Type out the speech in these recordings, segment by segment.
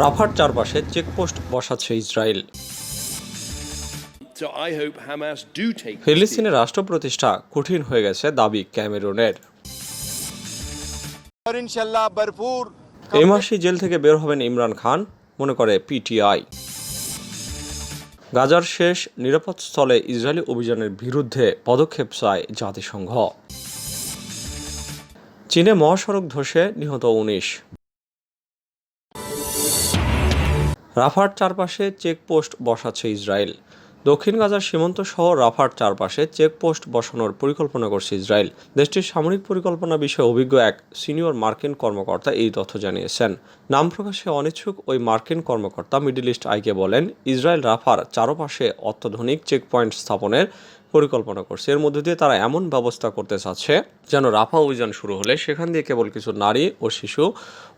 রাফার চারপাশে চেকপোস্ট বসাচ্ছে ইসরায়েল। ফিলিস্তিনের রাষ্ট্র প্রতিষ্ঠা কঠিন হয়ে গেছে দাবি ক্যামেরুনের। এই মাসে জেল থেকে বের হবেন ইমরান খান মনে করে পিটিআই। গাজার শেষ নিরাপদ স্থলে ইসরায়েলি অভিযানের বিরুদ্ধে পদক্ষেপ চায় জাতিসংঘ। চীনে মহাসড়ক ধসে নিহত উনিশ। রাফার চারপাশে চেকপোস্ট বসাচ্ছে ইসরায়েল। দক্ষিণ গাজার সীমান্ত সহ রাফার চারপাশে চেকপোস্ট বসানোর পরিকল্পনা করছে ইসরায়েল। দেশটির সামরিক পরিকল্পনা বিষয়ে অভিজ্ঞ এক সিনিয়র মার্কিন কর্মকর্তা এই তথ্য জানিয়েছেন। নাম প্রকাশে অনিচ্ছুক ওই মার্কিন কর্মকর্তা মিডিল ইস্ট আইকে বলেন, ইসরায়েল রাফার চারপাশে অত্যাধুনিক চেকপয়েন্ট স্থাপনের পরিকল্পনা করছে। এর মধ্যে দিয়ে তারা এমন ব্যবস্থা করতে চাচ্ছে যেন রাফা অভিযান শুরু হলে সেখান দিয়ে কেবল কিছু নারী ও শিশু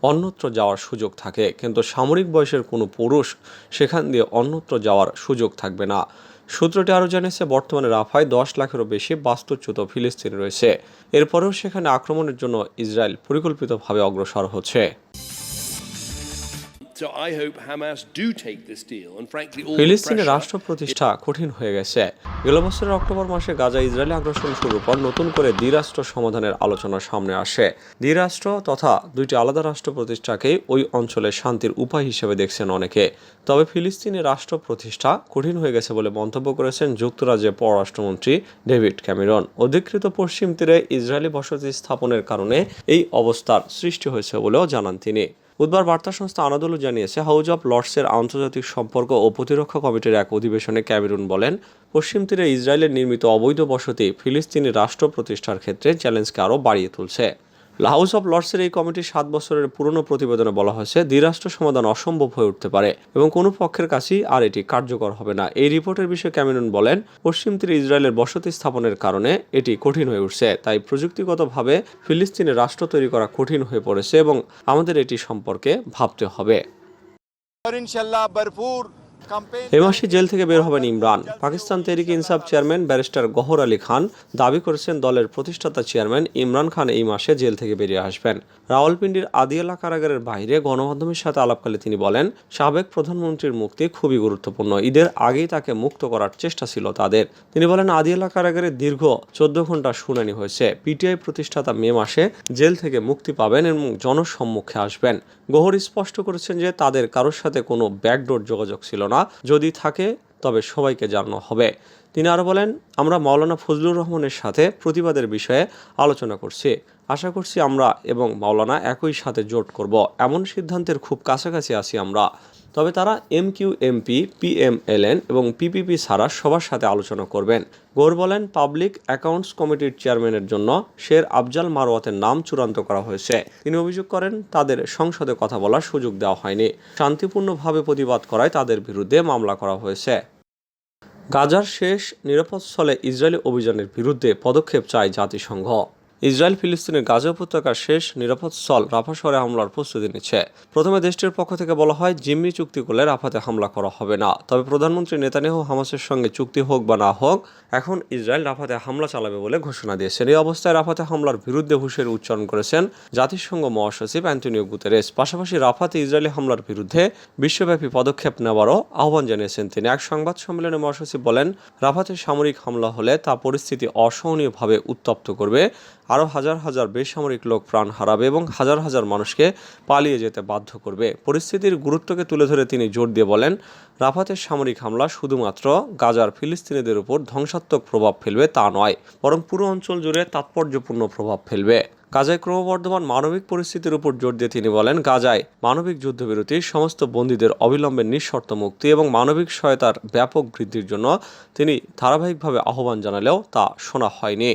অন্যত্র যাওয়ার সুযোগ থাকে। কিন্তু সামরিক বয়সের কোনো পুরুষ সেখান দিয়ে অন্যত্র যাওয়ার সুযোগ থাকবে না। সূত্রটি আরও জানিয়েছে, বর্তমানে রাফায় দশ লাখেরও বেশি বাস্তুচ্যুত ফিলিস্তিনি রয়েছে। এরপরেও সেখানে আক্রমণের জন্য ইসরায়েল পরিকল্পিতভাবে অগ্রসর হচ্ছে। ফিলিস্তিনের রাষ্ট্র প্রতিষ্ঠা কঠিন হয়ে গেছে। গেল বছরের অক্টোবর মাসে গাজা ইসরায়েলি আগ্রাসন শুরুর পর নতুন করে দ্বিরাষ্ট্র সমাধানের আলোচনা সামনে আসে। দ্বিরাষ্ট্র তথা দুইটি আলাদা রাষ্ট্র প্রতিষ্ঠাকেই ওই অঞ্চলে শান্তির উপায় হিসেবে দেখছেন অনেকে। তবে ফিলিস্তিনের রাষ্ট্র প্রতিষ্ঠা কঠিন হয়ে গেছে বলে মন্তব্য করেছেন যুক্তরাজ্যের পররাষ্ট্রমন্ত্রী ডেভিড ক্যামেরন। অধিকৃত পশ্চিম তীরে ইসরায়েলি বসতি স্থাপনের কারণে এই অবস্থার সৃষ্টি হয়েছে বলেও জানান তিনি। বুধবার বার্তা সংস্থা আনাদলু জানিয়েছে হাউজ অব লর্ডসের আন্তর্জাতিক সম্পর্ক ও প্রতিরক্ষা কমিটির এক অধিবেশনে ক্যামেরুন বলেন, পশ্চিম তীরে ইসরায়েলের নির্মিত অবৈধ বসতি ফিলিস্তিনি রাষ্ট্র প্রতিষ্ঠার ক্ষেত্রে চ্যালেঞ্জকে আরও বাড়িয়ে তুলছে। হাউস অব লর্ডসের এই কমিটির সাত বছরের পুরনো প্রতিবেদনে বলা হয়েছে, দ্বিরাষ্ট্র সমাধান অসম্ভব হয়ে উঠতে পারে এবং কোনো পক্ষের কাছেই আর এটি কার্যকর হবে না। এই রিপোর্টের বিষয়ে ক্যামেরন বলেন, পশ্চিম তীরে ইসরায়েলের বসতি স্থাপনের কারণে এটি কঠিন হয়ে উঠছে, তাই প্রযুক্তিগতভাবে ফিলিস্তিনের রাষ্ট্র তৈরি করা কঠিন হয়ে পড়েছে এবং আমাদের এটি সম্পর্কে ভাবতে হবে। ইনশাল্লাহ ভরপুর এ মাসে জেল থেকে বের হবেন ইমরান। পাকিস্তান তেরিক ইনসাফ চেয়ারম্যান ব্যারিস্টার গহর আলী খান দাবি করেছেন দলের প্রতিষ্ঠাতা চেয়ারম্যান ইমরান খান এই মাসে জেল থেকে বেরিয়ে আসবেন। রাওয়ালপিন্ডির আদিয়ালা কারাগারের বাইরে গণমাধ্যমের সাথে আলাপকালে তিনি বলেন সাবেক প্রধানমন্ত্রীর মুক্তি খুবই গুরুত্বপূর্ণ। ঈদের আগেই তাকে মুক্ত করার চেষ্টা ছিল তাদের। তিনি বলেন আদিয়ালা কারাগারে দীর্ঘ চোদ্দ ঘণ্টা শুনানি হয়েছে। পিটিআই প্রতিষ্ঠাতা মে মাসে জেল থেকে মুক্তি পাবেন এবং জনসম্মুখে আসবেন। গহর স্পষ্ট করেছেন যে তাদের কারোর সাথে কোনো ব্যাকডোর যোগাযোগ ছিল না যদি থাকে, তবে সবাইকে জানানো হবে। তিনি আরও বলেন, আমরা মাওলানা ফজলুর রহমানের সাথে প্রতিবাদের বিষয়ে আলোচনা করছি। আশা করছি আমরা এবং মাওলানা একই সাথে জোট করব। এমন সিদ্ধান্তের খুব কাছাকাছি আছি আমরা। তবে তারা এম কিউ এমপি পিএমএলএন এবং পিপিপি ছাড়া সবার সাথে আলোচনা করবেন। গৌর বলেন, পাবলিক অ্যাকাউন্টস কমিটির চেয়ারম্যানের জন্য শের আফজাল মারওয়াতের নাম চূড়ান্ত করা হয়েছে। তিনি অভিযোগ করেন, তাদের সংসদে কথা বলার সুযোগ দেওয়া হয়নি। শান্তিপূর্ণভাবে প্রতিবাদ করায় তাদের বিরুদ্ধে মামলা করা হয়েছে। গাজার শেষ নিরাপদ স্থলে ইসরায়েলি অভিযানের বিরুদ্ধে পদক্ষেপ চায় জাতিসংঘ। ইসরায়েল ফিলিস্তিনের গাজা উপত্যকার শেষ নিরাপদ স্থল রাফা শহরে হামলার প্রস্তুতি নিচ্ছে। প্রথমে দেশটির পক্ষ থেকে বলা হয়, জিম্মি চুক্তি করলে রাফাতে হামলা করা হবে না। তবে প্রধানমন্ত্রী নেতানিয়াহু হামাসের সঙ্গে চুক্তি হোক বা না হোক, এখন ইসরায়েল রাফাতে হামলা চালাবে বলে ঘোষণা দিয়েছেন। এই অবস্থায় রাফাতে হামলার বিরুদ্ধে হুঁশিয়ারি উচ্চারণ করেছেন জাতিসংঘ মহাসচিব অ্যান্টনিও গুতেরেস। পাশাপাশি রাফাতে ইসরায়েলি হামলার বিরুদ্ধে বিশ্বব্যাপী পদক্ষেপ নেওয়ারও আহ্বান জানিয়েছেন তিনি। এক সংবাদ সম্মেলনে মহাসচিব বলেন, রাফাতে সামরিক হামলা হলে তা পরিস্থিতি অসহনীয়ভাবে উত্তপ্ত করবে। আরও হাজার হাজার বেসামরিক লোক প্রাণ হারাবে এবং হাজার হাজার মানুষকে পালিয়ে যেতে বাধ্য করবে। পরিস্থিতির গুরুত্বকে তুলে ধরে তিনি জোর দিয়ে বলেন, রাফাতের সামরিক হামলা শুধুমাত্র গাজার ফিলিস্তিনিদের উপর ধ্বংসাত্মক প্রভাব ফেলবে তা নয়, বরং পুরো অঞ্চল জুড়ে তাৎপর্যপূর্ণ প্রভাব ফেলবে। গাজায় ক্রমবর্ধমান মানবিক পরিস্থিতির উপর জোর দিয়ে তিনি বলেন, গাজায় মানবিক যুদ্ধবিরতি, সমস্ত বন্দীদের অবিলম্বে নিঃশর্ত মুক্তি এবং মানবিক সহায়তার ব্যাপক বৃদ্ধির জন্য তিনি ধারাবাহিকভাবে আহ্বান জানালেও তা শোনা হয়নি।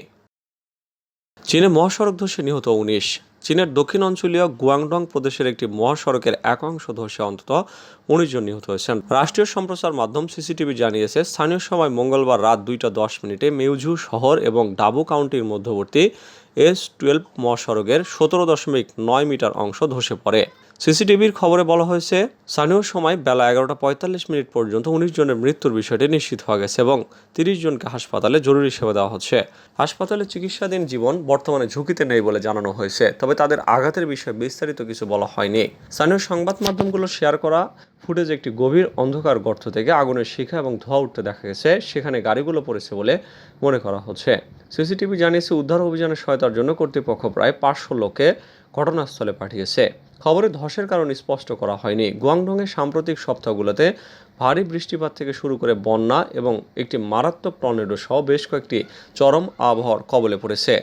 চীনে মহাসড়ক ধসে নিহত উনিশ। চীনের দক্ষিণ অঞ্চলীয় গুয়াংডং প্রদেশের একটি মহাসড়কের এক অংশ ধসে অন্তত উনিশ জন নিহত হয়েছেন। রাষ্ট্রীয় সম্প্রচার মাধ্যম সিসিটিভি জানিয়েছে, স্থানীয় সময় মঙ্গলবার রাত দুইটা দশ মিনিটে মেউঝু শহর এবং ডাবু কাউন্টির মধ্যবর্তী এস টুয়েলভ মহাসড়কের সতেরো দশমিক নয় মিটার অংশ ধসে পড়ে। সিসিটিভির খবরে বলা হয়েছে, স্থানীয় সময় বেলা এগারোটা পঁয়তাল্লিশ মিনিট পর্যন্ত উনিশ জনের মৃত্যুর বিষয়টি নিশ্চিত হওয়া গেছে এবং তিরিশ জনকে হাসপাতালে জরুরি সেবা দেওয়া হচ্ছে। হাসপাতালে চিকিৎসাধীন জীবন বর্তমানে ঝুঁকিতে নেই বলে জানানো হয়েছে, তবে তাদের আঘাতের বিষয়ে বিস্তারিত কিছু বলা হয়নি। স্থানীয় সংবাদ মাধ্যমগুলো শেয়ার করা ফুটেজ একটি গভীর অন্ধকার গর্ত থেকে আগুনের শিখা এবং ধোঁয়া উঠতে দেখা গেছে, সেখানে গাড়িগুলো পড়েছে বলে মনে করা হচ্ছে। সিসিটিভি জানিয়েছে, উদ্ধার অভিযানের সহায়তার জন্য কর্তৃপক্ষ প্রায় পাঁচশো লোককে ঘটনাস্থলে পাঠিয়েছে। খবরে ধসের কারণ স্পষ্ট করা হয়নি। গুয়াংডংয়ের সাম্প্রতিক সপ্তাহগুলোতে ভারী বৃষ্টিপাত থেকে শুরু করে বন্যা এবং একটি মারাত্মক টর্নেডো সহ বেশ কয়েকটি চরম আবহাওয়ার কবলে পড়েছে।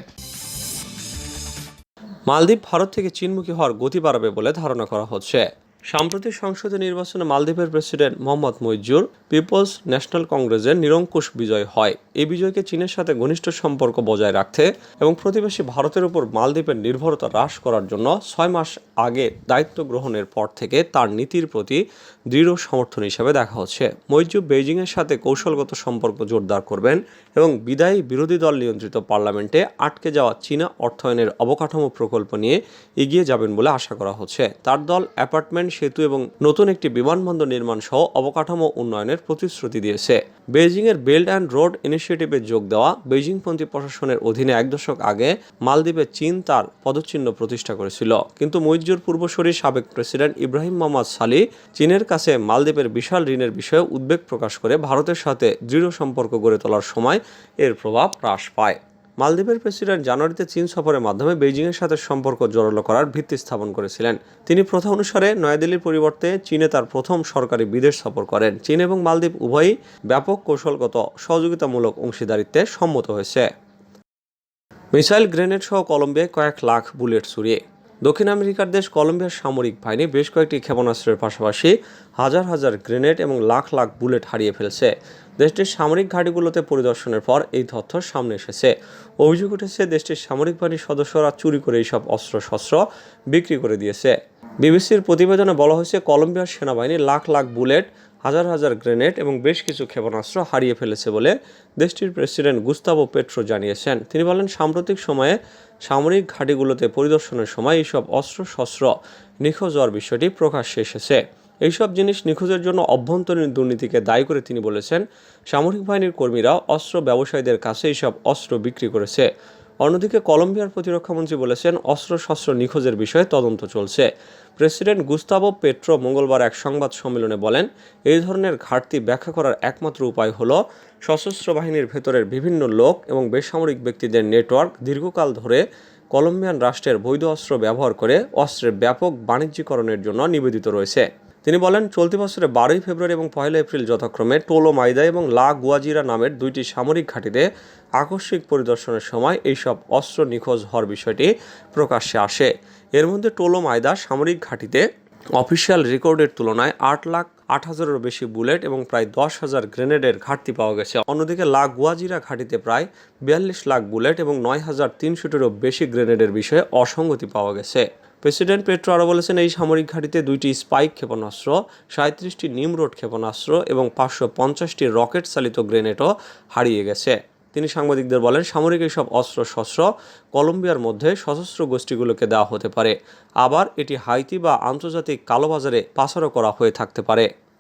মালদ্বীপ, ভারত থেকে চীনমুখী হওয়ার গতি বাড়াবে বলে ধারণা করা হচ্ছে। সাম্প্রতিক সংসদীয় নির্বাচনে মালদ্বীপের প্রেসিডেন্ট মোহাম্মদ মইজুর পিপলস ন্যাশনাল কংগ্রেসের নিরঙ্কুশ বিজয় হয়। এই বিজয়কে চীনের সাথে ঘনিষ্ঠ সম্পর্ক বজায় রাখতে এবং প্রতিবেশী ভারতের উপর মালদ্বীপের নির্ভরতা হ্রাস করার জন্য ছয় মাস আগে দায়িত্ব গ্রহণের পর থেকে তার নীতির প্রতি দৃঢ় সমর্থন হিসেবে দেখা হচ্ছে। মইজু বেইজিংয়ের সাথে কৌশলগত সম্পর্ক জোরদার করবেন এবং বিদায়ী বিরোধী দল নিয়ন্ত্রিত পার্লামেন্টে আটকে যাওয়া চীনা অর্থায়নের অবকাঠামো প্রকল্প নিয়ে এগিয়ে যাবেন বলে আশা করা হচ্ছে। তার দল অ্যাপার্টমেন্ট সেতু এবং নতুন একটি বিমানবন্দর নির্মাণ সহ অবকাঠামো উন্নয়নের প্রতিশ্রুতি দিয়েছে। বেইজিংয়ের বেল্ট অ্যান্ড রোড ইনিশিয়েটিভে যোগ দেওয়া বেইজিংপন্থী প্রশাসনের অধীনে এক দশক আগে মালদ্বীপে চীন তার পদচিহ্ন প্রতিষ্ঠা করেছিল। কিন্তু মৈজুর পূর্বসরী সাবেক প্রেসিডেন্ট ইব্রাহিম মোহাম্মদ সালি চীনের কাছে মালদ্বীপের বিশাল ঋণের বিষয়ে উদ্বেগ প্রকাশ করে ভারতের সাথে দৃঢ় সম্পর্ক গড়ে তোলার সময় এর প্রভাব হ্রাস পায়। মালদ্বীপের প্রেসিডেন্ট জানুয়ারিতে চীন সফরের মাধ্যমে বেইজিংয়ের সাথে সম্পর্ক জোরালো করার ভিত্তি স্থাপন করেছিলেন। তিনি প্রথা অনুসারে নয়াদিল্লির পরিবর্তে চীনে তার প্রথম সরকারি বিদেশ সফর করেন। চীন এবং মালদ্বীপ উভয়ই ব্যাপক কৌশলগত সহযোগিতামূলক অংশীদারিত্বে সম্মত হয়েছে। মিসাইল গ্রেনেড সহ কলম্বিয়ায় কয়েক লাখ বুলেট ছুড়িয়ে দক্ষিণ আমেরিকার দেশ কলম্বিয়ার সামরিক বাহিনী বেশ কয়েকটি ক্ষেপণাস্ত্রের পাশাপাশি হাজার হাজার গ্রেনেড এবং লাখ লাখ বুলেট হারিয়ে ফেলছে। দেশটির সামরিক ঘাঁটিগুলোতে পরিদর্শনের পর এই তথ্য সামনে এসেছে। অভিযোগ উঠেছে, দেশটির সামরিক বাহিনীর সদস্যরা চুরি করে এইসব অস্ত্রশস্ত্র বিক্রি করে দিয়েছে। বিবিসির প্রতিবেদনে বলা হয়েছে, কলম্বিয়ার সেনাবাহিনী লাখ লাখ বুলেট, হাজার হাজার গ্রেনেড এবং বেশ কিছু ক্ষেপণাস্ত্র হারিয়ে ফেলেছে বলে দেশটির প্রেসিডেন্ট গুস্তাবো পেট্রো জানিয়েছেন। তিনি বলেন, সাম্প্রতিক সময়ে সামরিক ঘাঁটিগুলোতে পরিদর্শনের সময় এইসব অস্ত্র শস্ত্র নিখোঁজ হওয়ার বিষয়টি প্রকাশ্যে এসেছে। এইসব জিনিস নিখোঁজের জন্য অভ্যন্তরীণ দুর্নীতিকে দায়ী করে তিনি বলেছেন, সামরিক বাহিনীর কর্মীরা অস্ত্র ব্যবসায়ীদের কাছে এইসব অস্ত্র বিক্রি করেছে। অন্যদিকে কলম্বিয়ার প্রতিরক্ষামন্ত্রী বলেছেন অস্ত্রশস্ত্র নিখোঁজের বিষয়ে তদন্ত চলছে। প্রেসিডেন্ট গুস্তাবো পেট্রো মঙ্গলবার এক সংবাদ সম্মেলনে বলেন, এই ধরনের ঘাটতি ব্যাখ্যা করার একমাত্র উপায় হল সশস্ত্র বাহিনীর ভেতরের বিভিন্ন লোক এবং বেসামরিক ব্যক্তিদের নেটওয়ার্ক দীর্ঘকাল ধরে কলম্বিয়ান রাষ্ট্রের বৈধ অস্ত্র ব্যবহার করে অস্ত্রের ব্যাপক বাণিজ্যিকরণের জন্য নিবেদিত রয়েছে। তিনি বলেন, চলতি বছরের বারোই ফেব্রুয়ারি এবং পয়লা এপ্রিল যথাক্রমে টোলো মাইদা এবং লা গুয়াজিরা নামের দুইটি সামরিক ঘাঁটিতে আকস্মিক পরিদর্শনের সময় এইসব অস্ত্র নিখোঁজ হওয়ার বিষয়টি প্রকাশ্যে আসে। এর মধ্যে টোলো মাইদা সামরিক ঘাঁটিতে অফিসিয়াল রেকর্ডের তুলনায় আট লাখ আট হাজারেরও বেশি বুলেট এবং প্রায় দশ হাজার গ্রেনেডের ঘাটতি পাওয়া গেছে। অন্যদিকে লাগুয়াজিরা ঘাটিতে প্রায় বিয়াল্লিশ লাখ বুলেট এবং নয় হাজার তিনশোটিরও বেশি গ্রেনেডের বিষয়ে অসঙ্গতি পাওয়া গেছে। প্রেসিডেন্ট পেট্রো আরও বলেছেন, এই সামরিক ঘাঁটিতে দুইটি স্পাইক ক্ষেপণাস্ত্র সাঁত্রিশটি নিমরোড ক্ষেপণাস্ত্র এবং পাঁচশো পঞ্চাশটি রকেট চালিত গ্রেনেডও হারিয়ে গেছে। তিনি সাংবাদিকদের বলেন, সামরিক এইসব অস্ত্র শস্ত্র কলম্বিয়ার মধ্যে সশস্ত্র গোষ্ঠীগুলোকে দেওয়া হতে পারে। আবার এটি হাইতি বা আন্তর্জাতিক কালোবাজারে পাচারও করা হয়ে থাকতে পারে।